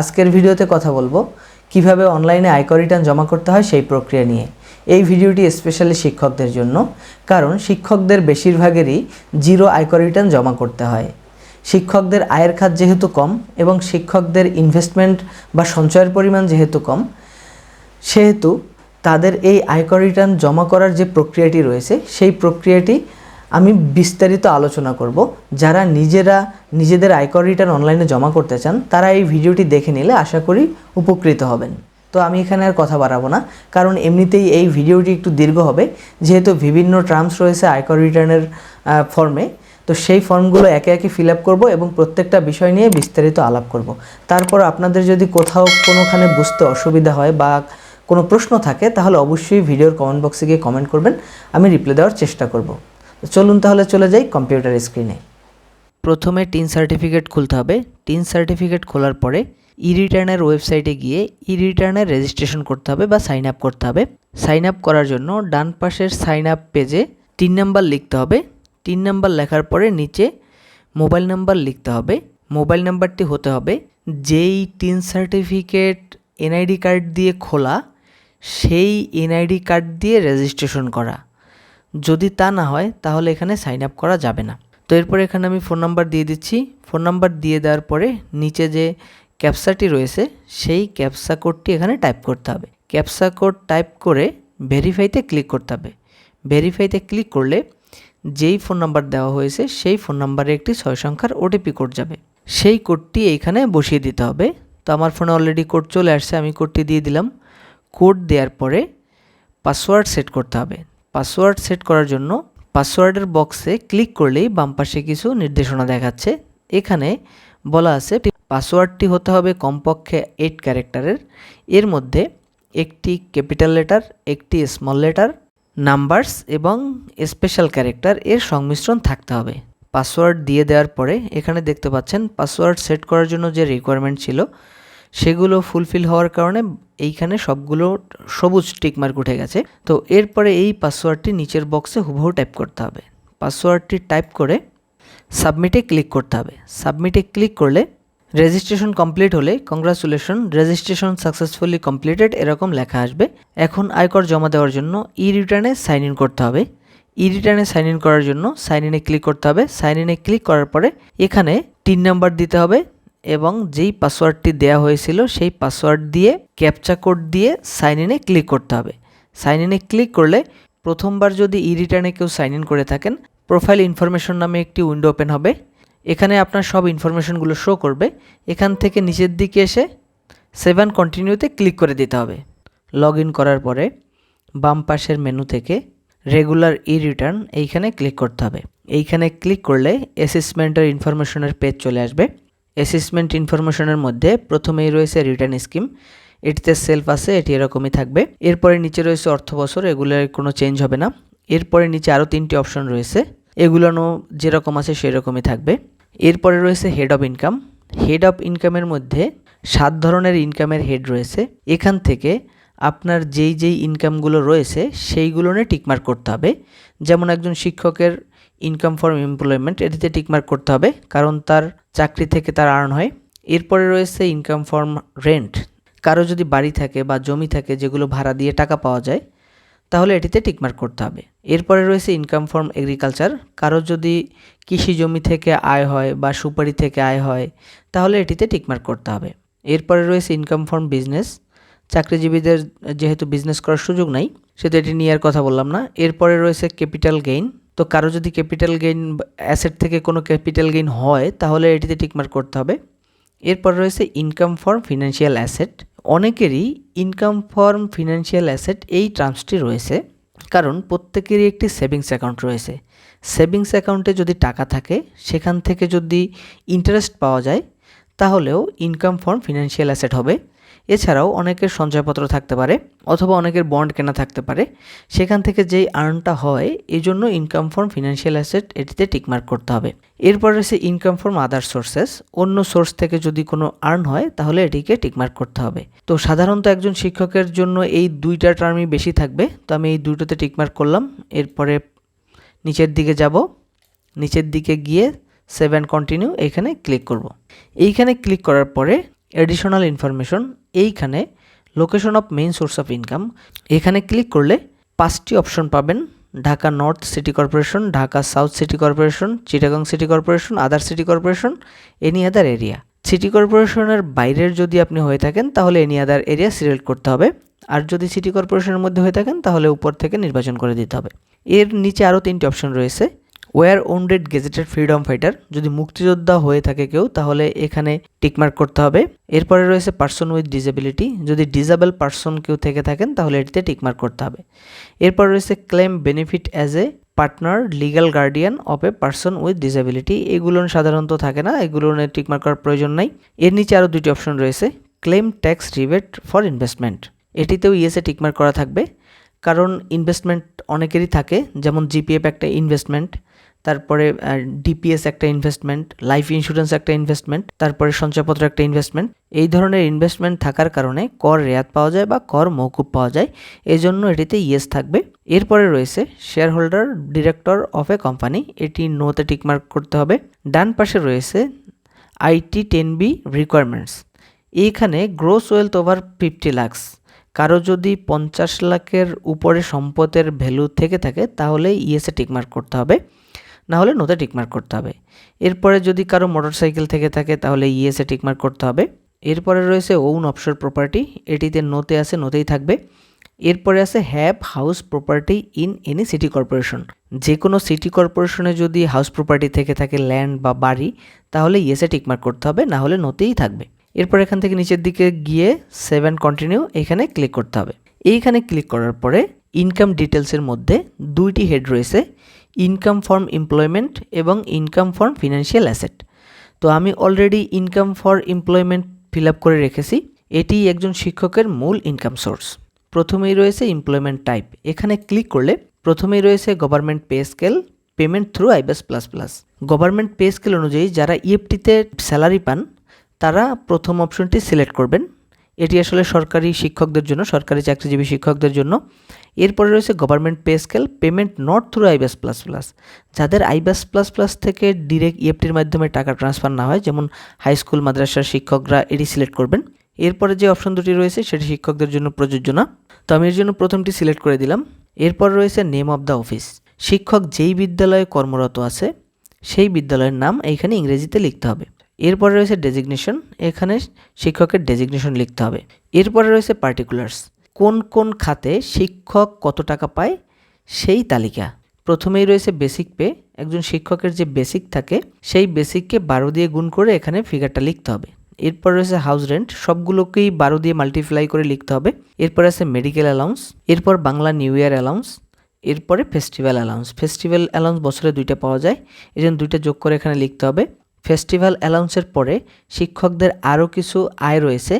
আজকের ভিডিওতে কথা বলব কীভাবে অনলাইনে আয়কর রিটার্ন জমা করতে হয় সেই প্রক্রিয়া নিয়ে। এই ভিডিওটি স্পেশালি শিক্ষকদের জন্য, কারণ শিক্ষকদের বেশিরভাগেরই জিরো আয়কর রিটার্ন জমা করতে হয়। শিক্ষকদের আয়ের খাত যেহেতু কম এবং শিক্ষকদের ইনভেস্টমেন্ট বা সঞ্চয়ের পরিমাণ যেহেতু কম, সেহেতু তাদের এই আয়কর রিটার্ন জমা করার যে প্রক্রিয়াটি রয়েছে, সেই প্রক্রিয়াটি আমি বিস্তারিত আলোচনা করব। যারা নিজেরা নিজেদের আয়কর রিটার্ন অনলাইনে জমা করতে চান, তারা এই ভিডিওটি দেখে নিলে আশা করি উপকৃত হবেন। তো আমি এখানে আর কথা বাড়াবো না, কারণ এমনিতেই এই ভিডিওটি একটু দীর্ঘ হবে, যেহেতু বিভিন্ন টার্মস রয়েছে আয়কর রিটার্নের ফর্মে তো সেই ফর্মগুলো একে একে ফিল আপ করব এবং প্রত্যেকটা বিষয় নিয়ে বিস্তারিত আলাপ করব। তারপর আপনাদের যদি কোথাও কোনোখানে বুঝতে অসুবিধা হয় বা কোনো প্রশ্ন থাকে, তাহলে অবশ্যই ভিডিওর কমেন্ট বক্সে গিয়ে কমেন্ট করবেন, আমি রিপ্লাই দেওয়ার চেষ্টা করব। চলুন তাহলে চলে যাই কম্পিউটার স্ক্রিনে প্রথমে টিন সার্টিফিকেট খুলতে হবে। টিন সার্টিফিকেট খোলার পরে ই রিটার্নের ওয়েবসাইটে গিয়ে ই রিটার্নের রেজিস্ট্রেশন করতে হবে বা সাইন আপ করতে হবে। সাইন আপ করার জন্য ডান পাশের সাইন আপ পেজে তিন নাম্বার লিখতে হবে। তিন নাম্বার লেখার পরে নিচে মোবাইল নাম্বার লিখতে হবে। মোবাইল নাম্বারটি হতে হবে যেই টিন সার্টিফিকেট এনআইডি কার্ড দিয়ে খোলা, সেই এনআইডি কার্ড দিয়ে রেজিস্ট্রেশন করা। যদি তা না হয়, তাহলে এখানে সাইন আপ করা যাবে না। তো এরপরে এখানে আমি ফোন নাম্বার দিয়ে দিচ্ছি। ফোন নাম্বার দিয়ে দেওয়ার পরে নিচে যে ক্যাপসাটি রয়েছে, সেই ক্যাপসা কোডটি এখানে টাইপ করতে হবে। ক্যাপসা কোড টাইপ করে ভেরিফাইতে ক্লিক করতে হবে। ভেরিফাইতে ক্লিক করলে যেই ফোন নাম্বার দেওয়া হয়েছে, সেই ফোন নাম্বারে একটি ছয় সংখ্যার ওটিপি কোড যাবে। সেই কোডটি এইখানে বসিয়ে দিতে হবে। তো আমার ফোনে অলরেডি কোড চলে আসছে, আমি কোডটি দিয়ে দিলাম। কোড দেওয়ার পরে পাসওয়ার্ড সেট করতে হবে। পাসওয়ার্ড সেট করার জন্য পাসওয়ার্ডের বক্সে ক্লিক করলেই বাম পাশে কিছু নির্দেশনা দেখাচ্ছে। এখানে বলা আছে পাসওয়ার্ডটি হতে হবে কমপক্ষে এইট ক্যারেক্টারের। এর মধ্যে একটি ক্যাপিটাল লেটার একটি স্মল লেটার নাম্বারস এবং স্পেশাল ক্যারেক্টার এর সংমিশ্রণ থাকতে হবে। পাসওয়ার্ড দিয়ে দেওয়ার পরে এখানে দেখতে পাচ্ছেন পাসওয়ার্ড সেট করার জন্য যে রিকোয়ারমেন্ট ছিল সেগুলো ফুলফিল হওয়ার কারণে এইখানে সবগুলো সবুজ টিকমার্ক উঠে গেছে। তো এরপরে এই পাসওয়ার্ডটি নিচের বক্সে হুবহু টাইপ করতে হবে। পাসওয়ার্ডটি টাইপ করে সাবমিটে ক্লিক করতে হবে। সাবমিটে ক্লিক করলে রেজিস্ট্রেশন কমপ্লিট হলে কংগ্রাচুলেশন রেজিস্ট্রেশন সাকসেসফুলি কমপ্লিটেড এরকম লেখা আসবে। এখন আয়কর জমা দেওয়ার জন্য ই রিটার্নে সাইন ইন করতে হবে। ই রিটার্নে সাইন ইন করার জন্য সাইন ইনে ক্লিক করতে হবে। সাইন ইনে ক্লিক করার পরে এখানে তিন নাম্বার দিতে হবে। এবং যেই পাসওয়ার্ডটি দেওয়া হয়েছিল, সেই পাসওয়ার্ড দিয়ে ক্যাপচা কোড দিয়ে সাইন ইনে ক্লিক করতে হবে। সাইন ইনে ক্লিক করলে প্রথমবার যদি ই রিটার্নে কেউ সাইন ইন করে থাকেন প্রোফাইল ইনফরমেশন নামে একটি উইন্ডো ওপেন হবে। এখানে আপনার সব ইনফরমেশনগুলো শো করবে। এখান থেকে নিচের দিকে এসে সেভেন কন্টিনিউতে ক্লিক করে দিতে হবে। লগ ইন করার পরে বাম পাশের মেনু থেকে রেগুলার ই রিটার্ন এইখানে ক্লিক করতে হবে। এইখানে ক্লিক করলে অ্যাসেসমেন্টের ইনফরমেশনের পেজ চলে আসবে। অ্যাসেসমেন্ট ইনফরমেশনের মধ্যে প্রথমেই রয়েছে রিটার্ন স্কিম এটিতে সেলফ আছে, এটি এরকমই থাকবে। এরপরে নিচে রয়েছে অর্থ বছর, এগুলোর কোনো চেঞ্জ হবে না। এরপরে নিচে আরও তিনটি অপশন রয়েছে। এগুলোনো যেরকম আছে সেরকমই থাকবে। এরপরে রয়েছে head of income head of ইনকামের মধ্যে সাত ধরনের ইনকামের হেড রয়েছে। এখান থেকে আপনার যেই যেই ইনকামগুলো রয়েছে, সেইগুলো নিয়ে টিকমার্ক করতে হবে। যেমন একজন শিক্ষকের ইনকাম ফর্ম এমপ্লয়মেন্ট এটিতে টিকমার্ক করতে হবে, কারণ তার চাকরি থেকে তার আর্ন হয়। এরপরে রয়েছে ইনকাম ফর্ম রেন্ট কারও যদি বাড়ি থাকে বা জমি থাকে যেগুলো ভাড়া দিয়ে টাকা পাওয়া যায়, তাহলে এটিতে টিকমার্ক করতে হবে। এরপরে রয়েছে ইনকাম ফর্ম এগ্রিকালচার কারও যদি কৃষি জমি থেকে আয় হয় বা সুপারি থেকে আয় হয়, তাহলে এটিতে টিকমার্ক করতে হবে। এরপরে রয়েছে ইনকাম ফর্ম বিজনেস চাকরিজীবীদের যেহেতু বিজনেস করার সুযোগ নাই, সেহেতু এটি নিয়ে আর কথা বললাম না। এরপরে রয়েছে ক্যাপিটাল গেইন তো কারও যদি ক্যাপিটাল গেইন অ্যাসেট থেকে কোনো ক্যাপিটাল গেইন হয়, তাহলে এটিতে টিকমার্ক করতে হবে। এরপর রয়েছে ইনকাম ফর্ম ফিনান্সিয়াল অ্যাসেট অনেকেরই ইনকাম ফর্ম ফিনান্সিয়াল অ্যাসেট এই ট্রান্সটি রয়েছে, কারণ প্রত্যেকেরই একটি সেভিংস অ্যাকাউন্ট রয়েছে। সেভিংস অ্যাকাউন্টে যদি টাকা থাকে, সেখান থেকে যদি ইন্টারেস্ট পাওয়া যায়, তাহলেও ইনকাম ফর্ম ফিনান্সিয়াল অ্যাসেট হবে। এছাড়াও অনেকের সঞ্চয়পত্র থাকতে পারে অথবা অনেকের বন্ড কেনা থাকতে পারে। সেখান থেকে যেই আর্নটা হয়, এই জন্য ইনকাম ফর্ম ফিনান্সিয়াল অ্যাসেট এটিতে টিকমার্ক করতে হবে। এরপর রয়েছে ইনকাম ফর্ম আদার সোর্সেস অন্য সোর্স থেকে যদি কোনো আর্ন হয়, তাহলে এটিকে টিকমার্ক করতে হবে। তো সাধারণত একজন শিক্ষকের জন্য এই দুইটা টার্মই বেশি থাকবে। তো আমি এই দুটোতে টিকমার্ক করলাম। এরপরে নিচের দিকে যাব। নিচের দিকে গিয়ে সেভেন কন্টিনিউ এখানে ক্লিক করব। এইখানে ক্লিক করার পরে এডিশনাল ইনফরমেশন এইখানে location of main source of income এখানে ক্লিক করলে পাঁচটি অপশন পাবেন। Dhaka north city corporation Dhaka south city corporation Chittagong city corporation other city corporation any other area city কর্পোরেশনের বাইরের যদি আপনি হয়ে থাকেন, তাহলে এনি আদার এরিয়া সিলেক্ট করতে হবে। আর যদি সিটি কর্পোরেশনের মধ্যে হয়ে থাকেন, তাহলে উপর থেকে নির্বাচন করে দিতে হবে। এর নিচে আরও তিনটি অপশন রয়েছে। War wounded gazetted freedom fighter যদি মুক্তিযোদ্ধা হয়ে থাকে কেউ, তাহলে এখানে টিকমার্ক করতে হবে। এরপরে রয়েছে পার্সন উইথ ডিসেবিলিটি যদি ডিসেবল পার্সন কেউ থেকে থাকেন, তাহলে এটিতে টিকমার্ক করতে হবে। এরপর রয়েছে claim benefit as a partner legal guardian of a person with disability এগুলো সাধারণত থাকে না, এগুলো টিকমার্ক করার প্রয়োজন নাই। এর নিচে আরও দুটি অপশন রয়েছে claim tax rebate for investment এটিতেও ইয়েসে টিকমার্ক করা থাকবে, কারণ ইনভেস্টমেন্ট অনেকেরই থাকে, যেমন জিপিএফ একটা ইনভেস্টমেন্ট তারপরে ডিপিএস একটা ইনভেস্টমেন্ট লাইফ ইন্স্যুরেন্স একটা ইনভেস্টমেন্ট তারপরে সঞ্চয়পত্র একটা ইনভেস্টমেন্ট এই ধরনের ইনভেস্টমেন্ট থাকার কারণে কর রেয়াত পাওয়া যায় বা কর মৌকুব পাওয়া যায়। এই জন্য এটিতে ইয়েস থাকবে। এরপরে রয়েছে shareholder director of a company এটি নোতে টিকমার্ক করতে হবে। ডান পাশে রয়েছে আইটি টেন বি রিকোয়ারমেন্টস এইখানে gross wealth over fifty lakhs কারও যদি পঞ্চাশ লাখের উপরে সম্পদের ভ্যালু থেকে থাকে, তাহলে ইএসএ টিকমার্ক করতে হবে। না হলে নোতে টিকমার্ক করতে হবে। এরপরে যদি কারও মোটরসাইকেল থেকে থাকে, তাহলে ইএসএ টিকমার্ক করতে হবে। এরপরে রয়েছে ওন অফশোর প্রপার্টি এটিতে নোতে আছে, নোতেই থাকবে। এরপরে আছে have house property in any city corporation যে কোনো সিটি কর্পোরেশনে যদি হাউস প্রপার্টি থেকে থাকে ল্যান্ড বা বাড়ি, তাহলে ইয়েসে টিকমার্ক করতে হবে না হলে নোতেই থাকবে। এরপর এখান থেকে নিচের দিকে গিয়ে সেভেন কন্টিনিউ এখানে ক্লিক করতে হবে। এইখানে ক্লিক করার পরে ইনকাম ডিটেলসের মধ্যে দুইটি হেড রয়েছে। ইনকাম ফর্ম এমপ্লয়মেন্ট এবং ইনকাম ফর্ম ফিনান্সিয়াল অ্যাসেট তো আমি already income for employment fill up করে রেখেছি। এটি একজন শিক্ষকের মূল ইনকাম সোর্স প্রথমেই রয়েছে এমপ্লয়মেন্ট টাইপ এখানে ক্লিক করলে প্রথমেই রয়েছে government pay scale payment through iBAS plus plus government pay scale অনুযায়ী যারা ইএফটিতে স্যালারি পান, তারা প্রথম অপশনটি সিলেক্ট করবেন। এটি আসলে সরকারি শিক্ষকদের জন্য, সরকারি চাকরিজীবী শিক্ষকদের জন্য। এরপরে রয়েছে government pay scale payment not through iBAS plus plus যাদের আইবাস প্লাস প্লাস থেকে ডিরেক্ট ইএফটির মাধ্যমে টাকা ট্রান্সফার না হয়, যেমন হাই স্কুল মাদ্রাসার শিক্ষকরা এটি সিলেক্ট করবেন। এরপরে যে অপশন দুটি রয়েছে, সেটি শিক্ষকদের জন্য প্রযোজ্য না। তো আমি এর জন্য প্রথমটি সিলেক্ট করে দিলাম। এরপর রয়েছে নেম অফ দ্য অফিস শিক্ষক যেই বিদ্যালয়ে কর্মরত আছে, সেই বিদ্যালয়ের নাম এইখানে ইংরেজিতে লিখতে হবে। এরপরে রয়েছে ডেজিগনেশন এখানে শিক্ষকের ডেজিগনেশন লিখতে হবে। এরপরে রয়েছে পার্টিকুলার্স কোন কোন খাতে শিক্ষক কত টাকা পায় সেই তালিকা। প্রথমেই রয়েছে বেসিক পে একজন শিক্ষকের যে বেসিক থাকে, সেই বেসিককে বারো দিয়ে গুণ করে এখানে ফিগারটা লিখতে হবে। এরপর রয়েছে হাউস রেন্ট সবগুলোকেই বারো দিয়ে মাল্টিপ্লাই করে লিখতে হবে। এরপর আছে মেডিকেল অ্যালাউন্স এরপর বাংলা নিউ ইয়ার অ্যালাউন্স এরপরে ফেস্টিভ্যাল অ্যালাউন্স ফেস্টিভ্যাল অ্যালাউন্স বছরে দুইটা পাওয়া যায়, এই জন্য দুইটা যোগ করে এখানে লিখতে হবে। ফেস্টিভ্যাল অ্যালাউন্সের পরে শিক্ষকদের আরও কিছু আয় রয়েছে,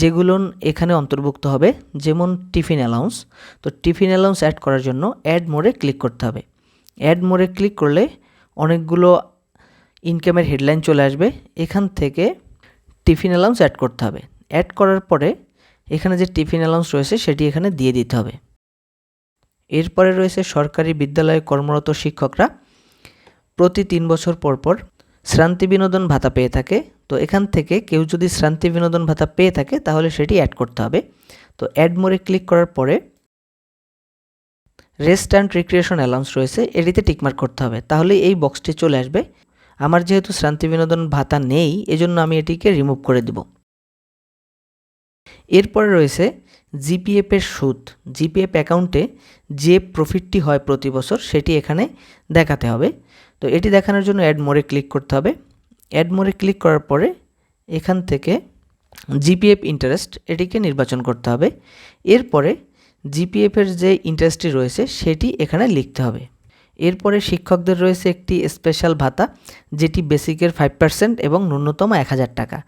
যেগুলো এখানে অন্তর্ভুক্ত হবে, যেমন টিফিন অ্যালাউন্স। তো টিফিন অ্যালাউন্স অ্যাড করার জন্য অ্যাড মোড়ে ক্লিক করতে হবে। অ্যাড মোড়ে ক্লিক করলে অনেকগুলো ইনকামের হেডলাইন চলে আসবে। এখান থেকে টিফিন অ্যালাউন্স অ্যাড করতে হবে। অ্যাড করার পরে এখানে যে টিফিন অ্যালাউন্স রয়েছে সেটি এখানে দিয়ে দিতে হবে। এরপরে রয়েছে সরকারি বিদ্যালয়ে কর্মরত শিক্ষকরা। প্রতি তিন বছর পর পর শ্রান্তি বিনোদন ভাতা পেয়ে থাকে। তো এখান থেকে কেউ যদি শ্রান্তি বিনোদন ভাতা পেয়ে থাকে, তাহলে সেটি অ্যাড করতে হবে। তো অ্যাড মোড়ে ক্লিক করার পরে রেস্ট অ্যান্ড রিক্রিয়েশন অ্যালাউন্স রয়েছে, এটিতে টিকমার্ক করতে হবে। তাহলে এই বক্সটি চলে আসবে। আমার যেহেতু শ্রান্তি বিনোদন ভাতা নেই, এজন্য আমি এটিকে রিমুভ করে দেব। এরপরে রয়েছে জিপিএফের সুদ। জিপিএফ অ্যাকাউন্টে যে প্রফিটটি হয় প্রতি বছর, সেটি এখানে দেখাতে হবে। তো এটি দেখানোর জন্য অ্যাড মোড়ে ক্লিক করতে হবে। অ্যাড মোড়ে ক্লিক করার পরে এখান থেকে জিপিএফ ইন্টারেস্ট এটিকে নির্বাচন করতে হবে। এরপরে জিপিএফের যে ইন্টারেস্টটি রয়েছে সেটি এখানে লিখতে হবে। এরপরে শিক্ষকদের রয়েছে একটি স্পেশাল ভাতা, যেটি বেসিকের ফাইভ পার্সেন্ট এবং ন্যূনতম এক হাজার টাকা।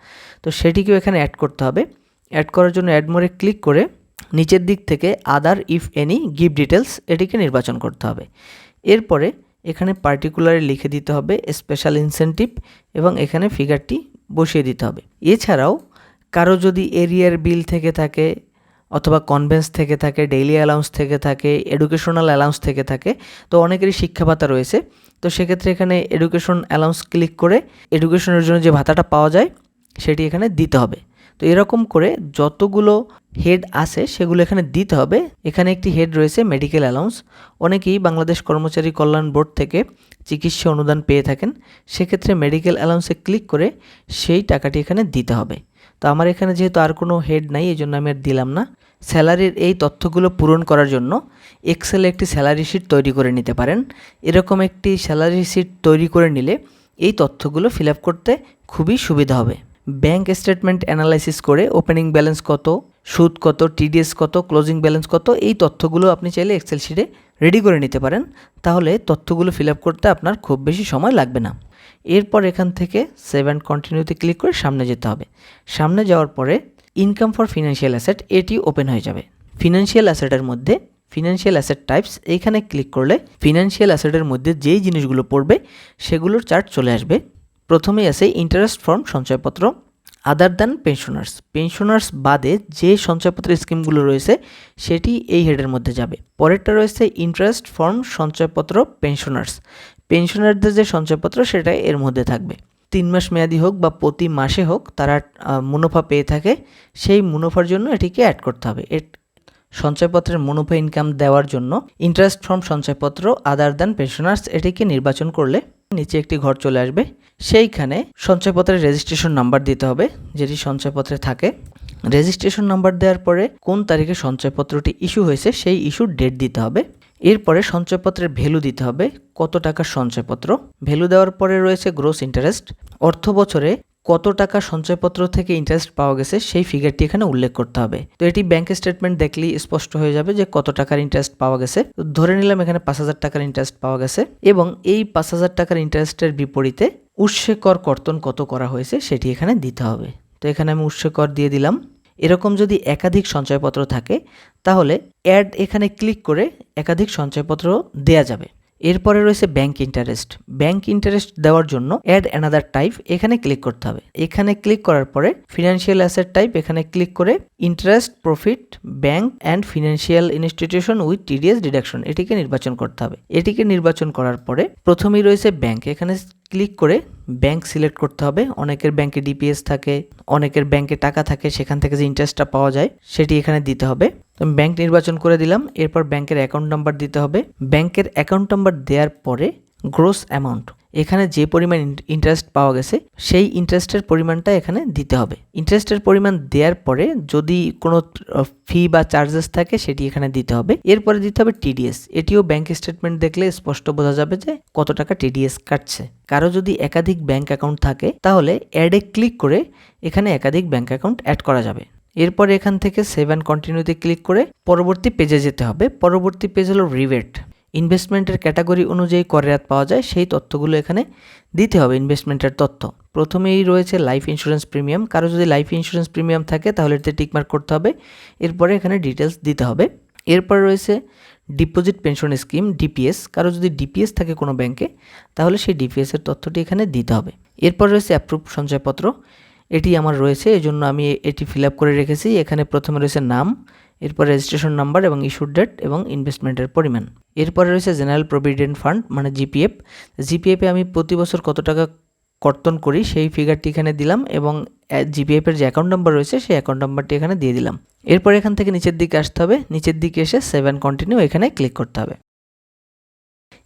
তো সেটিকেও এখানে অ্যাড করতে হবে। অ্যাড করার জন্য অ্যাড মোড়ে ক্লিক করে নিচের দিক থেকে other if any gift details এটিকে নির্বাচন করতে হবে। এরপরে এখানে পার্টিকুলারে লিখে দিতে হবে স্পেশাল ইনসেন্টিভ এবং এখানে ফিগারটি বসিয়ে দিতে হবে। এছাড়াও কারও যদি এরিয়ার বিল থেকে থাকে অথবা কনভেন্স থেকে থাকে ডেইলি অ্যালাউন্স থেকে থাকে এডুকেশনাল অ্যালাউন্স থেকে থাকে, তো অনেকেরই শিক্ষা ভাতা রয়েছে। তো সেক্ষেত্রে এখানে এডুকেশন অ্যালাউন্স ক্লিক করে এডুকেশনের জন্য যে ভাতাটা পাওয়া যায়, সেটি এখানে দিতে হবে। তো এরকম করে যতগুলো হেড আছে সেগুলো এখানে দিতে হবে। এখানে একটি হেড রয়েছে, মেডিকেল অ্যালাউন্স। অনেকেই বাংলাদেশ কর্মচারী কল্যাণ বোর্ড থেকে চিকিৎসা অনুদান পেয়ে থাকেন। সেক্ষেত্রে মেডিকেল অ্যালাউন্সে ক্লিক করে সেই টাকাটি এখানে দিতে হবে। তো আমার এখানে যেহেতু আর কোনো হেড নাই এই জন্য আমি আর দিলাম না। স্যালারির এই তথ্যগুলো পূরণ করার জন্য এক্সেলে একটি স্যালারি শিট তৈরি করে নিতে পারেন। এরকম একটি স্যালারি শিট তৈরি করে নিলে এই তথ্যগুলো ফিল করতে খুবই সুবিধা হবে। ব্যাংক স্টেটমেন্ট অ্যানালাইসিস করে ওপেনিং ব্যালেন্স কত, সুদ কত, টিডিএস কত, ক্লোজিং ব্যালেন্স কত, এই তথ্যগুলো আপনি চাইলে এক্সেল শিটে রেডি করে নিতে পারেন। তাহলে তথ্যগুলো ফিল আপ করতে আপনার খুব বেশি সময় লাগবে না। এরপর এখান থেকে সেভ অ্যান্ড কন্টিনিউতে ক্লিক করে সামনে যেতে হবে। সামনে যাওয়ার পরে ইনকাম ফর ফিনান্সিয়াল অ্যাসেট এটি ওপেন হয়ে যাবে। ফিনান্সিয়াল অ্যাসেটের মধ্যে ফিনান্সিয়াল অ্যাসেট টাইপস এইখানে ক্লিক করলে ফিনান্সিয়াল অ্যাসেটের মধ্যে যেই জিনিসগুলো পড়বে, সেগুলোর চার্ট চলে আসবে। প্রথমেই আছে ইন্টারেস্ট ফর্ম সঞ্চয়পত্র আদার দ্যান পেনশনার্স পেনশনার্স বাদে যে সঞ্চয়পত্র স্কিমগুলো রয়েছে, সেটি এই হেডের মধ্যে যাবে। পরেরটা রয়েছে ইন্টারেস্ট ফর্ম সঞ্চয়পত্র পেনশনার্স পেনশনারদের যে সঞ্চয়পত্র, সেটা এর মধ্যে থাকবে। তিন মাস মেয়াদি হোক বা প্রতি মাসে হোক, তারা মুনাফা পেয়ে থাকে। সেই মুনাফার জন্য এটিকে অ্যাড করতে হবে। সঞ্চয়পত্রের মুনাফা ইনকাম দেওয়ার জন্য ইন্টারেস্ট ফর্ম সঞ্চয়পত্র আদার দ্যান পেনশনার্স এটিকে নির্বাচন করলে নিচে একটি ঘর চলে আসবে। সেইখানে সঞ্চয়পত্রের রেজিস্ট্রেশন নাম্বার দিতে হবে, যেটি সঞ্চয়পত্রে থাকে। রেজিস্ট্রেশন নাম্বার দেওয়ার পরে কোন তারিখে সঞ্চয়পত্রটি ইস্যু হয়েছে, সেই ইস্যুর ডেট দিতে হবে। এরপরে সঞ্চয়পত্রের ভ্যালু দিতে হবে। কত টাকার সঞ্চয়পত্র? ভ্যালু দেওয়ার পরে রয়েছে গ্রোস ইন্টারেস্ট অর্থ বছরে কত টাকা সঞ্চয়পত্র থেকে ইন্টারেস্ট পাওয়া গেছে সেই ফিগারটি এখানে উল্লেখ করতে হবে। তো এটি ব্যাংক স্টেটমেন্ট দেখলেই স্পষ্ট হয়ে যাবে যে কত টাকার ইন্টারেস্ট পাওয়া গেছে। ধরে নিলাম এখানে পাঁচ হাজার টাকার ইন্টারেস্ট পাওয়া গেছে এবং এই পাঁচ হাজার টাকার ইন্টারেস্টের বিপরীতে উৎসে কর কর্তন কত করা হয়েছে সেটি এখানে দিতে হবে। তো এখানে আমি উৎসে কর দিয়ে দিলাম। এরকম যদি একাধিক সঞ্চয়পত্র থাকে তাহলে অ্যাড এখানে ক্লিক করে একাধিক সঞ্চয়পত্র দেয়া যাবে। এরপরে রয়েছে ব্যাংক ইন্টারেস্ট ব্যাংক ইন্টারেস্ট দেওয়ার জন্য অ্যাড অ্যানাদার টাইপ এখানে ক্লিক করতে হবে। এখানে ক্লিক করার পরে ফিনান্সিয়াল অ্যাসেট টাইপ এখানে ক্লিক করে interest profit bank and financial institution with TDS deduction এটিকে নির্বাচন করতে হবে। এটিকে নির্বাচন করার পরে প্রথমেই রয়েছে ব্যাংক এখানে ক্লিক করে ব্যাংক সিলেক্ট করতে হবে। অনেকের ব্যাংকে ডিপিএস থাকে, অনেকের ব্যাংকে টাকা থাকে, সেখান থেকে যে ইন্টারেস্টটা পাওয়া যায়, সেটি এখানে দিতে হবে। তো আমি ব্যাংক নির্বাচন করে দিলাম, এরপর ব্যাংকের অ্যাকাউন্ট নাম্বার দিতে হবে। ব্যাংকের অ্যাকাউন্ট নাম্বার দেওয়ার পরে গ্রোস অ্যামাউন্ট এখানে যে পরিমাণ ইন্টারেস্ট পাওয়া গেছে, সেই ইন্টারেস্টের পরিমাণটা এখানে দিতে হবে। ইন্টারেস্টের পরিমাণ দেওয়ার পরে যদি কোনো ফি বা চার্জেস থাকে, সেটি এখানে দিতে হবে। এরপরে দিতে হবে টিডিএস এটিও ব্যাংক স্টেটমেন্ট দেখলে স্পষ্ট বোঝা যাবে যে কত টাকা টিডিএস কাটছে। কারও যদি একাধিক ব্যাংক অ্যাকাউন্ট থাকে, তাহলে অ্যাডে ক্লিক করে এখানে একাধিক ব্যাংক অ্যাকাউন্ট অ্যাড করা যাবে। এরপর এখান থেকে সেভ অ্যান্ড কন্টিনিউতে ক্লিক করে পরবর্তী পেজে যেতে হবে। পরবর্তী পেজ হলো রিভেট ইনভেস্টমেন্টের ক্যাটাগরি অনুযায়ী করেরাত পাওয়া যায়, সেই তথ্যগুলো এখানে দিতে হবে ইনভেস্টমেন্টের তথ্য। প্রথমেই রয়েছে লাইফ ইন্স্যুরেন্স প্রিমিয়াম কারও যদি লাইফ ইন্স্যুরেন্স প্রিমিয়াম থাকে, তাহলে এতে টিকমার্ক করতে হবে। এরপরে এখানে ডিটেলস দিতে হবে। এরপর রয়েছে ডিপোজিট পেনশন স্কিম ডিপিএস কারও যদি ডিপিএস থাকে কোনো ব্যাংকে তাহলে সেই ডিপিএসের তথ্যটি এখানে দিতে হবে। এরপর রয়েছে অ্যাপ্রুভ সঞ্চয়পত্র। এটি আমার রয়েছে, এজন্য আমি এটি ফিল আপ করে রেখেছি। এখানে প্রথমে রয়েছে নাম, এরপর রেজিস্ট্রেশন নাম্বার এবং ইস্যুর ডেট এবং ইনভেস্টমেন্টের পরিমাণ। এরপরে রয়েছে জেনারেল প্রভিডেন্ট ফান্ড মানে জিপিএফ জিপিএফে আমি প্রতি বছর কত টাকা কর্তন করি সেই ফিগারটি এখানে দিলাম এবং জিপিএফের যে অ্যাকাউন্ট নাম্বার রয়েছে সেই অ্যাকাউন্ট নাম্বারটি এখানে দিয়ে দিলাম। এরপর এখান থেকে নিচের দিকে আসতে হবে। নিচের দিকে এসে সেভেন কন্টিনিউ এখানে ক্লিক করতে হবে।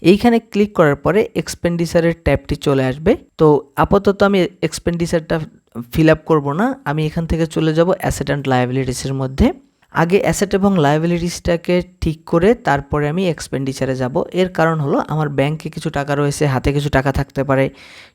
এইখানে ক্লিক করার পরে এক্সপেন্ডিচারের ট্যাবটি চলে আসবে। তো আপাতত আমি এক্সপেন্ডিচারটা ফিল আপ করব না, আমি এখান থেকে চলে যাব অ্যাসেট অ্যান্ড লায়াবিলিটিসের মধ্যে। আগে অ্যাসেট এবং লায়াবিলিটিসটাকে ঠিক করে তারপরে আমি এক্সপেন্ডিচারে যাব। এর কারণ হলো আমার ব্যাংকে কিছু টাকা রয়েছে, হাতে কিছু টাকা থাকতে পারে,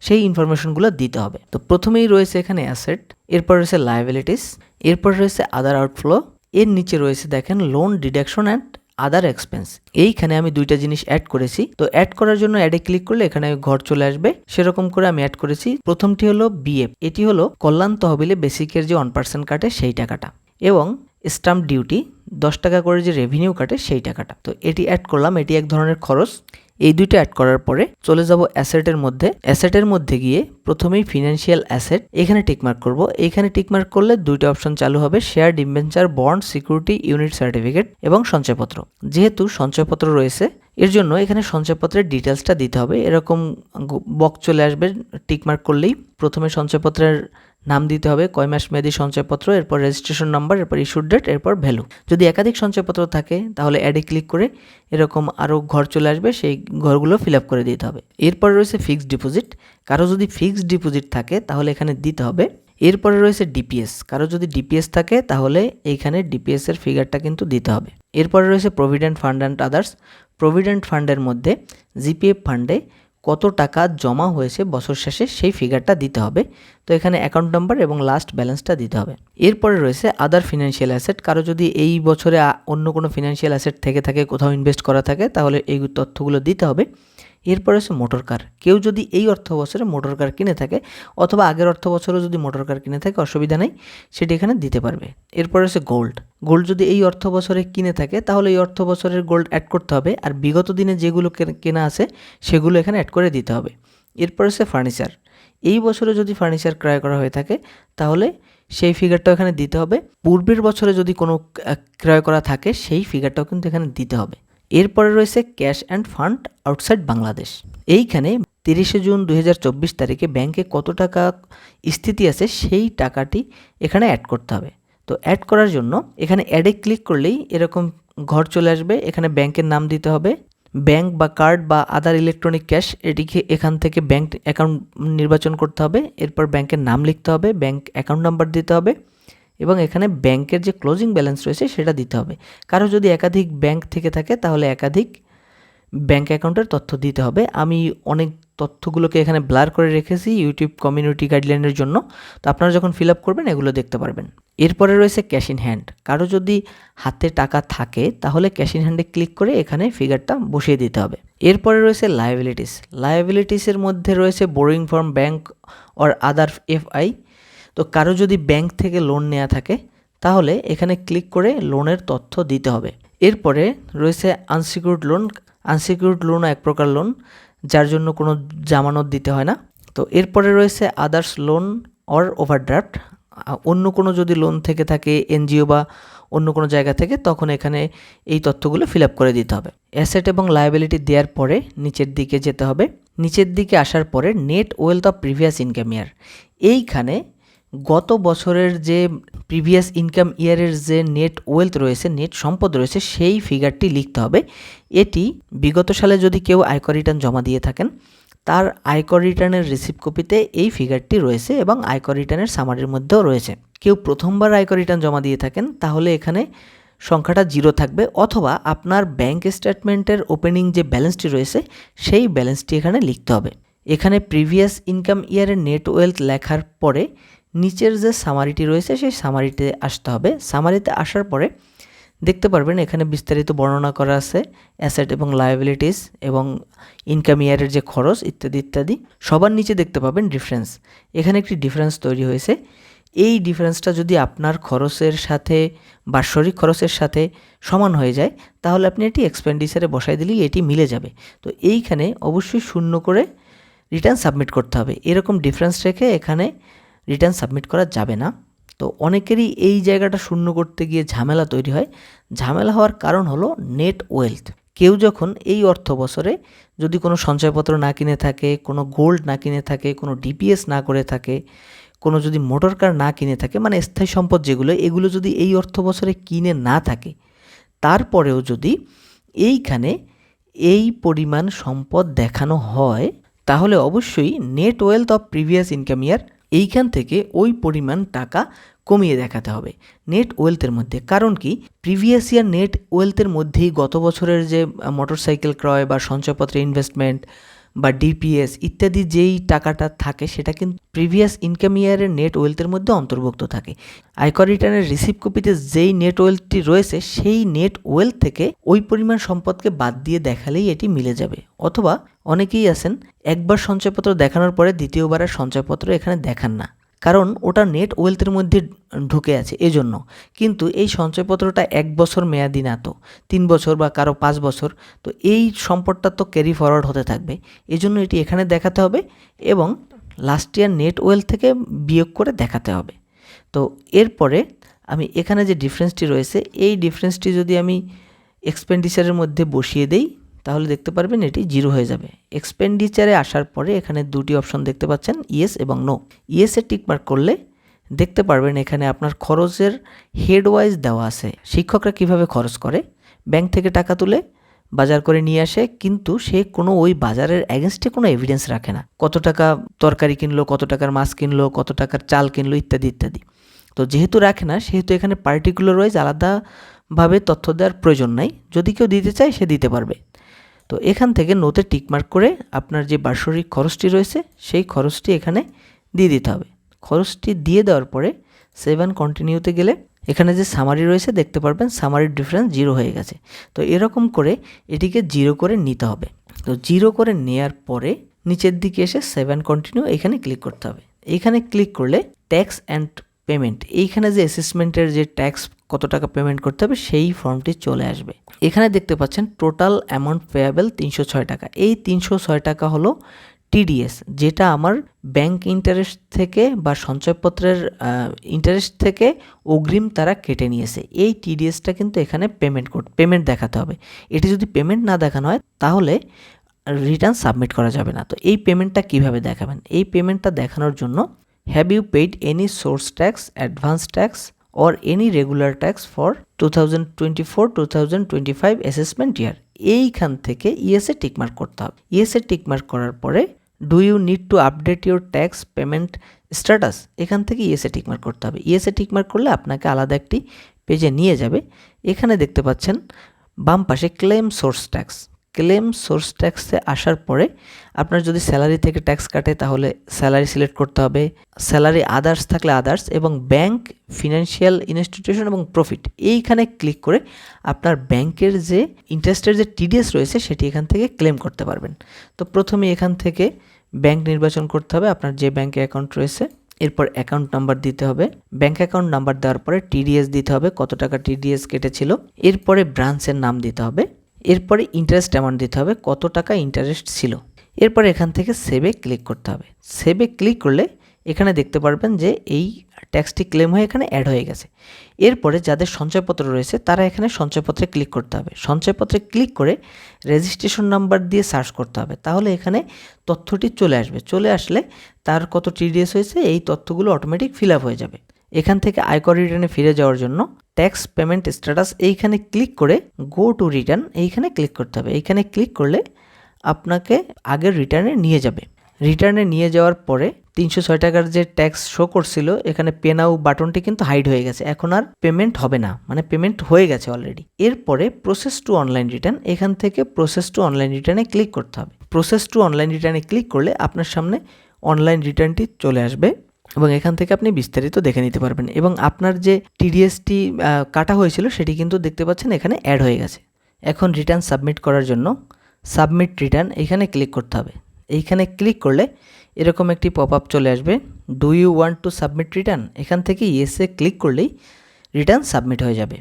সেই ইনফরমেশনগুলো দিতে হবে। তো প্রথমেই রয়েছে এখানে অ্যাসেট এরপর রয়েছে লায়াবিলিটিস এরপর রয়েছে আদার আউটফ্লো এর নিচে রয়েছে দেখেন loan deduction and other expense এইখানে আমি দুইটা জিনিস অ্যাড করেছি। তো অ্যাড করার জন্য অ্যাডে ক্লিক করলে এখানে ঘর চলে আসবে। সেরকম করে আমি অ্যাড করেছি। প্রথমটি হলো বিএফ এটি হলো কল্যাণ তহবিলে বেসিকের যে ওয়ান পার্সেন্ট কাটে সেই টাকাটা। এবং স্টাম্প ডিউটি দশ টাকা করে যে রেভিনিউ কাটে সেই টাকাটা। তো এটি অ্যাড করলাম। এটি এক ধরনের খরচ। এই দুইটা অ্যাড করার পরে চলে যাব অ্যাসেটের মধ্যে। অ্যাসেটের মধ্যে গিয়ে প্রথমেই ফিনান্সিয়াল অ্যাসেট এখানে টিকমার্ক করব। এইখানে টিকমার্ক করলে দুইটা অপশন চালু হবে share debenture bond security unit certificate এবং সঞ্চয়পত্র। যেহেতু সঞ্চয়পত্র রয়েছে, এর জন্য এখানে সঞ্চয়পত্রের ডিটেলসটা দিতে হবে। এরকম বক্স চলে আসবে টিকমার্ক করলেই প্রথমে সঞ্চয়পত্রের নাম দিতে হবে, কয় মাস মেয়াদি সঞ্চয়পত্র, এরপর রেজিস্ট্রেশন নাম্বার এরপর ইস্যুড ডেট এরপর ভ্যালু যদি একাধিক সঞ্চয়পত্র থাকে, তাহলে অ্যাডে ক্লিক করে এরকম আরও ঘর চলে আসবে, সেই ঘরগুলো ফিল আপ করে দিতে হবে। এরপরে রয়েছে ফিক্সড ডিপোজিট কারও যদি ফিক্সড ডিপোজিট থাকে, তাহলে এখানে দিতে হবে। এরপরে রয়েছে ডিপিএস কারও যদি ডিপিএস থাকে, তাহলে এইখানে ডিপিএস এর ফিগারটা কিন্তু দিতে হবে। এরপরে রয়েছে provident fund and others provident ফান্ডের মধ্যে জিপিএফ ফান্ডে কত টাকা জমা হয়েছে বছর শেষে সেই ফিগারটা দিতে হবে। তো এখানে অ্যাকাউন্ট নাম্বার এবং লাস্ট ব্যালেন্সটা দিতে হবে। এরপরে রয়েছে আদার ফিনান্সিয়াল অ্যাসেট কারও যদি এই বছরে অন্য কোনো ফিনান্সিয়াল অ্যাসেট থেকে থাকে, কোথাও ইনভেস্ট করা থাকে, তাহলে এই তথ্যগুলো দিতে হবে। এরপরে হচ্ছে মোটর কার কেউ যদি এই অর্থ বছরে মোটর কার কিনে থাকে, অথবা আগের অর্থ বছরে যদি মোটর কার কিনে থাকে, অসুবিধা নেই, সেটি এখানে দিতে পারবে। এরপরে হচ্ছে গোল্ড গোল্ড যদি এই অর্থ বছরে কিনে থাকে, তাহলে এই অর্থ বছরের গোল্ড অ্যাড করতে হবে, আর বিগত দিনে যেগুলো কেন- আছে, সেগুলো এখানে অ্যাড করে দিতে হবে। এরপর হচ্ছে ফার্নিচার এই বছরে যদি ফার্নিচার ক্রয় করা হয়ে থাকে, তাহলে সেই ফিগারটাও এখানে দিতে হবে। পূর্বের বছরে যদি কোনো ক্রয় করা থাকে, সেই ফিগারটাও কিন্তু এখানে দিতে হবে। এরপরে রয়েছে cash and fund outside Bangladesh. এইখানে তিরিশে জুন দু হাজার চব্বিশ তারিখে ব্যাংকে কত টাকা স্থিতি আছে সেই টাকাটি এখানে অ্যাড করতে হবে। তো অ্যাড করার জন্য এখানে অ্যাডে ক্লিক করলেই এরকম ঘর চলে আসবে, এখানে ব্যাংকের নাম দিতে হবে। ব্যাংক বা কার্ড বা আদার ইলেকট্রনিক ক্যাশ এটিকে এখান থেকে ব্যাংক অ্যাকাউন্ট নির্বাচন করতে হবে, এরপর ব্যাংকের নাম লিখতে হবে, ব্যাংক অ্যাকাউন্ট নাম্বার দিতে হবে। এবং এখানে ব্যাংকের যে ক্লোজিং ব্যালেন্স রয়েছে সেটা দিতে হবে। কারও যদি একাধিক ব্যাংক থেকে থাকে, তাহলে একাধিক ব্যাংক অ্যাকাউন্টের তথ্য দিতে হবে। আমি অনেক তথ্যগুলোকে এখানে ব্লার করে রেখেছি ইউটিউব কমিউনিটি গাইডলাইনের জন্য। তো আপনারা যখন ফিল আপ করবেন, এগুলো দেখতে পারবেন। এরপরে রয়েছে ক্যাশ ইন হ্যান্ড কারও যদি হাতে টাকা থাকে, তাহলে ক্যাশ ইন হ্যান্ডে ক্লিক করে এখানে ফিগারটা বসিয়ে দিতে হবে। এরপরে রয়েছে লায়াবিলিটিস লায়াবিলিটিসের মধ্যে রয়েছে borrowing from bank or other FI তো কারও যদি ব্যাংক থেকে লোন নেওয়া থাকে, তাহলে এখানে ক্লিক করে লোনের তথ্য দিতে হবে। এরপরে রয়েছে আনসিকিউরড লোন আনসিকিউরড লোন এক প্রকার লোন যার জন্য কোনো জামানত দিতে হয় না। তো এরপরে রয়েছে আদার্স লোন অর ওভারড্রাফট অন্য কোনো যদি লোন থেকে থাকে, এনজিও বা অন্য কোনো জায়গা থেকে, তখন এখানে এই তথ্যগুলো ফিল আপ করে দিতে হবে। অ্যাসেট এবং লায়াবিলিটি দেওয়ার পরে নিচের দিকে যেতে হবে। নিচের দিকে আসার পরে net wealth of previous income year এইখানে গত বছরের যে প্রিভিয়াস ইনকাম ইয়ারের যে নেট ওয়েলথ রয়েছে নেট সম্পদ রয়েছে, সেই ফিগারটি লিখতে হবে। এটি বিগত সালে যদি কেউ আয়কর রিটার্ন জমা দিয়ে থাকেন, তার আয়কর রিটার্নের রিসিভ কপিতে এই ফিগারটি রয়েছে এবং আয়কর রিটার্নের সামারির মধ্যেও রয়েছে। কেউ প্রথমবার আয়কর রিটার্ন জমা দিয়ে থাকেন, তাহলে এখানে সংখ্যাটা জিরো থাকবে অথবা আপনার ব্যাংক স্টেটমেন্টের ওপেনিং যে ব্যালেন্সটি রয়েছে, সেই ব্যালেন্সটি এখানে লিখতে হবে। এখানে প্রিভিয়াস ইনকাম ইয়ারের নেট ওয়েলথ লেখার পরে নিচের যে সামারিটি রয়েছে, সেই সামারিতে আসতে হবে। সামারিতে আসার পরে দেখতে পারবেন এখানে বিস্তারিত বর্ণনা করা আছে অ্যাসেট এবং লায়াবিলিটিস এবং ইনকাম ইয়ারের যে খরচ, ইত্যাদি ইত্যাদি। সবার নিচে দেখতে পাবেন ডিফারেন্স এখানে একটি ডিফারেন্স তৈরি হয়েছে। এই ডিফারেন্সটা যদি আপনার খরচের সাথে, বাৎসরিক খরচের সাথে সমান হয়ে যায়, তাহলে আপনি এটি এক্সপেন্ডিচারে বসাই দিলেই এটি মিলে যাবে। তো এইখানে অবশ্যই শূন্য করে রিটার্ন সাবমিট করতে হবে। এরকম ডিফারেন্স রেখে এখানে রিটার্ন সাবমিট করা যাবে না। তো অনেকেরই এই জায়গাটা শূন্য করতে গিয়ে ঝামেলা তৈরি হয়। ঝামেলা হওয়ার কারণ হলো নেট ওয়েলথ। কেউ যখন এই অর্থ বছরে যদি কোনো সঞ্চয়পত্র না কিনে থাকে, কোনো গোল্ড না কিনে থাকে, কোনো ডিপিএস না করে থাকে, কোনো যদি মোটর কার না কিনে থাকে মানে স্থায়ী সম্পদ যেগুলো, এগুলো যদি এই অর্থ বছরে কিনে না থাকে, তারপরেও যদি এইখানে এই পরিমাণ সম্পদ দেখানো হয়, তাহলে অবশ্যই net wealth of previous income year এইখান থেকে ওই পরিমাণ টাকা কমিয়ে দেখাতে হবে। নেট ওয়েলথের মধ্যে। কারণ কি? প্রিভিয়াস ইয়ার নেট ওয়েলথের মধ্যেই গত বছরের যে মোটরসাইকেল ক্রয় বা সঞ্চয়পত্রে ইনভেস্টমেন্ট বা ডিপিএস ইত্যাদি যেই টাকাটা থাকে, সেটা কিন্তু প্রিভিয়াস ইনকাম ইয়ারের নেট ওয়েলথের মধ্যে অন্তর্ভুক্ত থাকে। আয়কর রিটার্নের রিসিভ কপিতে যেই নেট ওয়েলথটি রয়েছে, সেই নেট ওয়েলথ থেকে ওই পরিমাণ সম্পদকে বাদ দিয়ে দেখালেই এটি মিলে যাবে। অথবা অনেকেই আছেন, একবার সঞ্চয়পত্র দেখানোর পরে দ্বিতীয়বারের সঞ্চয়পত্র এখানে দেখান না। কারণ ওটা নেট ওয়েলথের মধ্যে ঢুকে আছে, এজন্য। কিন্তু এই সঞ্চয়পত্রটা এক বছর মেয়াদি না তো, তিন বছর বা কারও পাঁচ বছর, তো এই সম্পদটা তো ক্যারি ফরওয়ার্ড হতে থাকবে। এজন্য এটি এখানে দেখাতে হবে এবং লাস্ট ইয়ার নেট ওয়েলথ থেকে বিয়োগ করে দেখাতে হবে। তো এরপরে আমি এখানে যে ডিফারেন্সটি রয়েছে, এই ডিফারেন্সটি যদি আমি এক্সপেন্ডিচারের মধ্যে বসিয়ে দেই তাহলে দেখতে পারবেন এটি জিরো হয়ে যাবে। এক্সপেন্ডিচারে আসার পরে এখানে দুটি অপশন দেখতে পাচ্ছেন ইয়েস এবং নো ইয়েসে টিক মার্ক করলে দেখতে পারবেন এখানে আপনার খরচের হেড ওয়াইজ দেওয়া আছে। শিক্ষকরা কীভাবে খরচ করে? ব্যাংক থেকে টাকা তুলে বাজার করে নিয়ে আসে, কিন্তু সে কোনো ওই বাজারের অ্যাগেনস্টে কোনো এভিডেন্স রাখে না। কত টাকা তরকারি কিনলো, কত টাকার মাছ কিনলো, কত টাকার চাল কিনলো, ইত্যাদি ইত্যাদি। তো যেহেতু রাখে না, সেহেতু এখানে পার্টিকুলার ওয়াইজ আলাদাভাবে তথ্য দেওয়ার প্রয়োজন নাই। যদি কেউ দিতে চায়, সে দিতে পারবে। তো এখান থেকে নোতে টিকমার্ক করে আপনার যে বার্ষরিক খরচটি রয়েছে, সেই খরচটি এখানে দিয়ে দিতে হবে। খরচটি দিয়ে দেওয়ার পরে সেভেন কন্টিনিউতে গেলে এখানে যে সামারি রয়েছে, দেখতে পারবেন সামারির ডিফারেন্স জিরো হয়ে গেছে। তো এরকম করে এটিকে জিরো করে নিতে হবে। তো জিরো করে নেয়ার পরে নিচের দিকে এসে সেভেন কন্টিনিউ এখানে ক্লিক করতে হবে। এখানে ক্লিক করলে ট্যাক্স অ্যান্ড পেমেন্ট এইখানে যে অ্যাসেসমেন্টের যে ট্যাক্স কত টাকা পেমেন্ট করতে হবে, সেই ফর্মটি চলে আসবে। এখানে দেখতে পাচ্ছেন টোটাল অ্যামাউন্ট পেয়াবেল তিনশো ছয় টাকা। এই তিনশো ছয় টাকা হলো টিডিএস যেটা আমার ব্যাংক ইন্টারেস্ট থেকে বা সঞ্চয়পত্রের ইন্টারেস্ট থেকে অগ্রিম তারা কেটে নিয়েছে। এই টিডিএসটা কিন্তু এখানে পেমেন্ট কোড পেমেন্ট দেখাতে হবে। এটি যদি পেমেন্ট না দেখানো হয়, তাহলে রিটার্ন সাবমিট করা যাবে না। তো এই পেমেন্টটা কীভাবে দেখাবেন? এই পেমেন্টটা দেখানোর জন্য have you paid any source tax advance tax or any regular tax for two thousand twenty four two thousand twenty five assessment year এইখান থেকে ইএসএ টিকমার্ক করতে হবে। ইএসএ টিকমার্ক করার পরে do you need to update your tax payment status এখান থেকে ESA tick mark করতে হবে। ইএসএ টিকমার্ক করলে আপনাকে আলাদা একটি পেজে নিয়ে যাবে। এখানে দেখতে পাচ্ছেন বাম পাশে claim source tax claim source ট্যাক্সে আসার পরে আপনার যদি স্যালারি থেকে ট্যাক্স কাটে, তাহলে স্যালারি সিলেক্ট করতে হবে। স্যালারি আদার্স থাকলে আদার্স এবং ব্যাংক ফিনান্সিয়াল ইনস্টিটিউশন এবং প্রফিট এইখানে ক্লিক করে আপনার ব্যাংকের যে ইন্টারেস্টের যে টিডিএস রয়েছে, সেটি এখান থেকে ক্লেম করতে পারবেন। তো প্রথমে এখান থেকে ব্যাংক নির্বাচন করতে হবে, আপনার যে ব্যাংকে অ্যাকাউন্ট রয়েছে। এরপর অ্যাকাউন্ট নাম্বার দিতে হবে। ব্যাংক অ্যাকাউন্ট নাম্বার দেওয়ার পরে টিডিএস দিতে হবে, কত টাকা টিডিএস কেটেছিল। এরপরে ব্রাঞ্চের নাম দিতে হবে। এরপরে ইন্টারেস্ট অ্যামাউন্ট দিতে হবে, কত টাকা ইন্টারেস্ট ছিল। এরপর এখান থেকে সেভে ক্লিক করতে হবে। সেভে ক্লিক করলে এখানে দেখতে পারবেন যে এই ট্যাক্সটি ক্লেম হয়ে এখানে অ্যাড হয়ে গেছে। এরপরে যাদের সঞ্চয়পত্র রয়েছে, তারা এখানে সঞ্চয়পত্রে ক্লিক করতে হবে। সঞ্চয়পত্রে ক্লিক করে রেজিস্ট্রেশন নাম্বার দিয়ে সার্চ করতে হবে। তাহলে এখানে তথ্যটি চলে আসবে। চলে আসলে তার কত টিডিএস হয়েছে, এই তথ্যগুলো অটোমেটিক ফিল আপ হয়ে যাবে। এখান থেকে আয়কর রিটার্নে ফিরে যাওয়ার জন্য ট্যাক্স পেমেন্ট স্ট্যাটাস এইখানে ক্লিক করে গো টু রিটার্ন এইখানে ক্লিক করতে হবে। এইখানে ক্লিক করলে আপনাকে আগের রিটার্নে নিয়ে যাবে। রিটার্নে নিয়ে যাওয়ার পরে তিনশো ছয় টাকার যে ট্যাক্স শো করছিল, এখানে পে নাও বাটনটি কিন্তু হাইড হয়ে গেছে। এখন আর পেমেন্ট হবে না মানে পেমেন্ট হয়ে গেছে অলরেডি এরপরে প্রসেস টু অনলাইন রিটার্ন এখান থেকে প্রসেস টু অনলাইন রিটার্নে ক্লিক করতে হবে। প্রসেস টু অনলাইন রিটার্নে ক্লিক করলে আপনার সামনে অনলাইন রিটার্নটি চলে আসবে। এবং এখান থেকে আপনি বিস্তারিত দেখে নিতে পারবেন। এবং আপনার যে টিডিএসটি কাটা হয়েছিল সেটি কিন্তু দেখতে পাচ্ছেন এখানে অ্যাড হয়ে গেছে। এখন রিটার্ন সাবমিট করার জন্য সাবমিট রিটার্ন এখানে ক্লিক করতে হবে। এইখানে ক্লিক করলে এরকম একটি পপ আপ চলে আসবে। Do you want to submit return এখান থেকে ইয়েসে ক্লিক করলেই রিটার্ন সাবমিট হয়ে যাবে।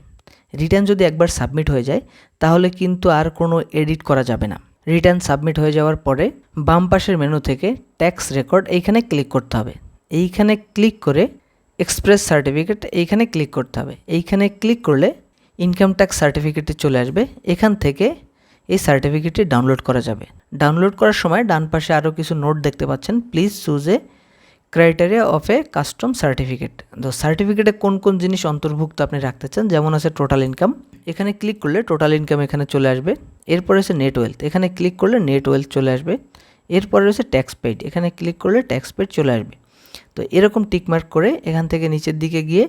রিটার্ন যদি একবার সাবমিট হয়ে যায়, তাহলে কিন্তু আর কোনো এডিট করা যাবে না। রিটার্ন সাবমিট হয়ে যাওয়ার পরে বাম পাশের মেনু থেকে ট্যাক্স রেকর্ড এইখানে ক্লিক করতে হবে। এইখানে ক্লিক করে এক্সপ্রেস সার্টিফিকেট এইখানে ক্লিক করতে হবে। এইখানে ক্লিক করলে ইনকাম ট্যাক্স সার্টিফিকেটটি চলে আসবে। এখান থেকে এই সার্টিফিকেটটি ডাউনলোড করা যাবে। ডাউনলোড করার সময় ডান পাশে আরও কিছু নোট দেখতে পাচ্ছেন। Please choose a criteria of a custom certificate তো সার্টিফিকেটে কোন কোন জিনিস অন্তর্ভুক্ত আপনি রাখতে চান? যেমন আছে টোটাল ইনকাম এখানে ক্লিক করলে টোটাল ইনকাম এখানে চলে আসবে। এরপরে আছে নেট ওয়েলথ এখানে ক্লিক করলে নেট ওয়েলথ চলে আসবে। এরপরে রয়েছে ট্যাক্স পেড এখানে ক্লিক করলে ট্যাক্স পেড চলে আসবে। তো এরকম টিকমার্ক করে এখান থেকে নিচের দিকে গিয়ে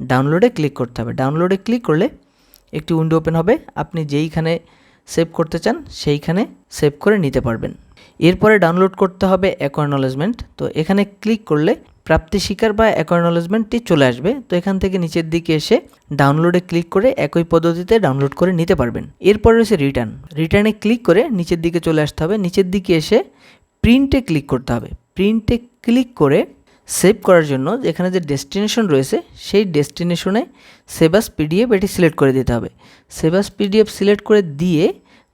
ডাউনলোডে ক্লিক করতে হবে। ডাউনলোডে ক্লিক করলে একটি উইন্ডো ওপেন হবে। আপনি যেইখানে সেভ করতে চান সেইখানে সেভ করে নিতে পারবেন। এরপরে ডাউনলোড করতে হবে অ্যাকোয়ারনলেজমেন্ট তো এখানে ক্লিক করলে প্রাপ্তি স্বীকার বা অ্যাকোয়ারনলেজমেন্টটি চলে আসবে। তো এখান থেকে নিচের দিকে এসে ডাউনলোডে ক্লিক করে একই পদ্ধতিতে ডাউনলোড করে নিতে পারবেন। এরপরে রয়েছে রিটার্ন রিটার্নে ক্লিক করে নিচের দিকে চলে আসতে হবে। নিচের দিকে এসে প্রিন্টে ক্লিক করতে হবে। প্রিন্টে ক্লিক করে সেভ করার জন্য এখানে যে ডেস্টিনেশন রয়েছে, সেই ডেস্টিনেশনে সেবাস পিডিএফ এটি সিলেক্ট করে দিতে হবে। সেবাস পিডিএফ সিলেক্ট করে দিয়ে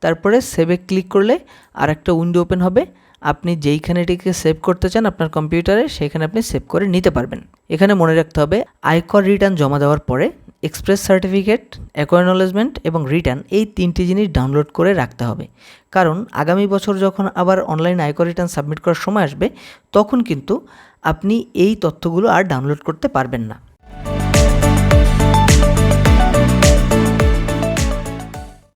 তারপরে সেভে ক্লিক করলে আর একটা উইন্ডো ওপেন হবে। আপনি যেইখানে এটিকে সেভ করতে চান আপনার কম্পিউটারে সেখানে আপনি সেভ করে নিতে পারবেন। এখানে মনে রাখতে হবে, আয়কর রিটার্ন জমা দেওয়ার পরে এক্সপ্রেস সার্টিফিকেট অ্যাকোয়ারনলেজমেন্ট এবং রিটার্ন এই তিনটি জিনিস ডাউনলোড করে রাখতে হবে। কারণ আগামী বছর যখন আবার অনলাইন আয়কর রিটার্ন সাবমিট করার সময় আসবে, তখন কিন্তু আপনি এই তথ্যগুলো আর ডাউনলোড করতে পারবেন না।